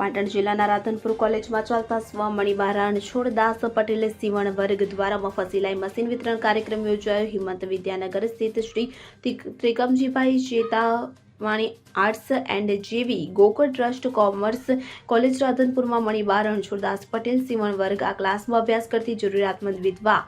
પાટણ જિલ્લાના રાધનપુર કોલેજમાં ચાલતા સ્વ મણિબારા છોડદાસ પટેલ સીવણ વર્ગ દ્વારા મફત સિલાઈ મશીન વિતરણ કાર્યક્રમ યોજાયો. હિંમત વિદ્યાનગર સ્થિત શ્રી ત્રિક- ત્રિકમજીભાઈ ચેતાવાણી આર્ટ્સ એન્ડ જેવી ગોકુળ ટ્રસ્ટ કોમર્સ કોલેજ રાધનપુરમાં મણિબારણ રણછોડદાસ પટેલ સીવણ વર્ગ આ ક્લાસમાં અભ્યાસ કરતી જરૂરિયાતમંદ વિધવા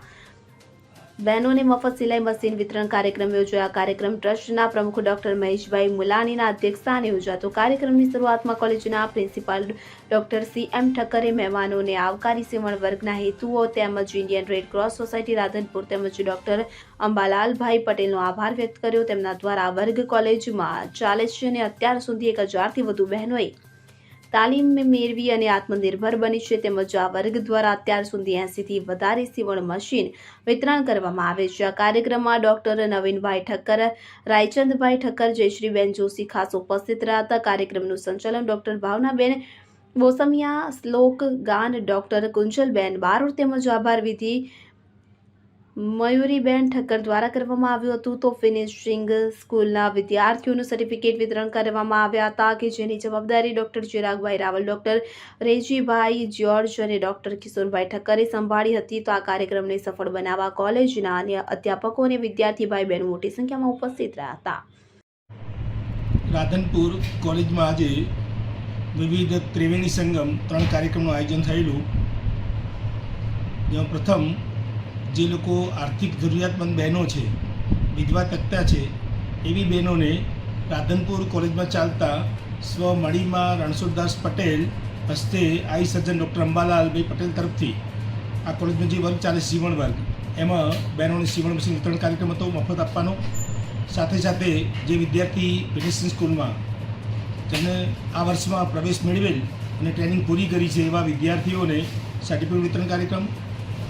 બહેનોને મફત સિલાઈ મશીન વિતરણ કાર્યક્રમ યોજાયો. કાર્યક્રમ ટ્રસ્ટના પ્રમુખ ડોક્ટર મહેશભાઈ મુલાણીના અધ્યક્ષસ્થાને યોજાતો. કાર્યક્રમની શરૂઆતમાં કોલેજના પ્રિન્સિપાલ ડોક્ટર સી એમ ઠક્કરે મહેમાનોને આવકારી સેવણ વર્ગના હેતુઓ તેમજ Indian red cross society Radhanpur તેમજ ડોક્ટર અંબાલાલભાઈ પટેલનો આભાર વ્યક્ત કર્યો. તેમના દ્વારા વર્ગ કોલેજમાં ચાલે છે અને અત્યાર સુધી એક હજારથી વધુ બહેનોએ તાલીમ મેળવી અને આત્મનિર્ભર બની છે તેમજ આ વર્ગ દ્વારા અત્યાર સુધી એંસીથી વધારે સીવણ મશીન વિતરણ કરવામાં આવે છે. આ કાર્યક્રમમાં ડોક્ટર નવીનભાઈ ઠક્કર, રાયચંદભાઈ ઠક્કર, જયશ્રીબેન જોશી ખાસ ઉપસ્થિત રહ્યા હતા. કાર્યક્રમનું સંચાલન ડોક્ટર ભાવનાબેન બોસમિયા શ્લોક ગાન ડોક્ટર કુંજલબેન બારોટ તેમજ આભાર વિધિ મયુરીબેન ઠક્કર દ્વારા કરવામાં આવ્યું હતું તો ફિનિશિંગ સ્કૂલના વિદ્યાર્થીઓનું સર્ટિફિકેટ વિતરણ કરવામાં આવ્યા હતા કે જેની જવાબદારી doctor Chiragbhai Raval, doctor Rejibhai George અને ડોક્ટર કિશોરભાઈ ઠક્કરે સંભાળી હતી. તો આ કાર્યક્રમને સફળ બનાવવા કોલેજના અન્ય અધ્યાપકો અને વિદ્યાર્થી ભાઈ બહેન મોટી સંખ્યામાં ઉપસ્થિત રહ્યા હતા. રાધનપુર કોલેજમાં આજે વિવિધ ત્રિવેણી સંગમ ત્રણ કાર્યક્રમનું આયોજન થયેલું. જેમાં પ્રથમ જે લોકો આર્થિક જરૂરિયાતમંદ બહેનો છે, વિધવા તકતા છે, એવી બહેનોને રાધનપુર કોલેજમાં ચાલતા સ્વ મણીમાં રણછોડદાસ પટેલ હસ્તે આઈ સર્જન ડૉક્ટર અંબાલાલભાઈ પટેલ તરફથી આ કોલેજનો જે વર્ગ ચાલે સીવણ વર્ગ, એમાં બહેનોને સીવણ મશીન વિતરણ કાર્યક્રમ હતો, મફત આપવાનો. સાથે સાથે જે વિદ્યાર્થી મેડિસિન સ્કૂલમાં જેમને આ વર્ષમાં પ્રવેશ મેળવેલ અને ટ્રેનિંગ પૂરી કરી છે એવા વિદ્યાર્થીઓને સર્ટિફિકેટ વિતરણ કાર્યક્રમ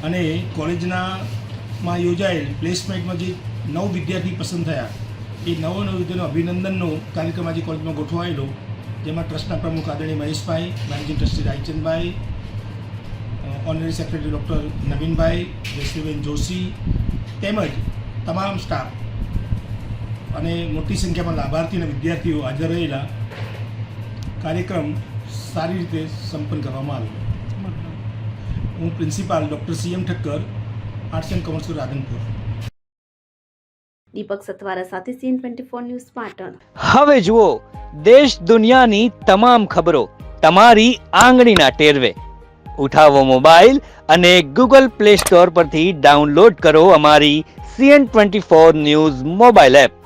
અને કોલેજનામાં યોજાયેલ પ્લેસમેન્ટમાં જે નવ વિદ્યાર્થી પસંદ થયા, એ નવો નવ વિદ્યાર્થીનો અભિનંદનનો કાર્યક્રમ આજે કોલેજમાં ગોઠવાયેલો. જેમાં ટ્રસ્ટના પ્રમુખ આદરણીય Maheshbhai managing trustee Raichandbhai honorary secretary doctor Navinbhai Jayshreeben Joshi તેમજ તમામ સ્ટાફ અને મોટી સંખ્યામાં લાભાર્થી અને વિદ્યાર્થીઓ હાજર રહેલા કાર્યક્રમ સારી રીતે સંપન્ન કરવામાં આવ્યો. હું principal doctor C M Thakkar arts and commerce Radhanpur. Deepak Satvara સાથે CN twenty four news Patan. હવે જુઓ દેશ દુનિયાની તમામ ખબરો તમારી આંગળીના ટેરવે. ઉઠાવો મોબાઈલ અને ગૂગલ પ્લે સ્ટોર પરથી ડાઉનલોડ કરો અમારી CN twenty four news mobile app.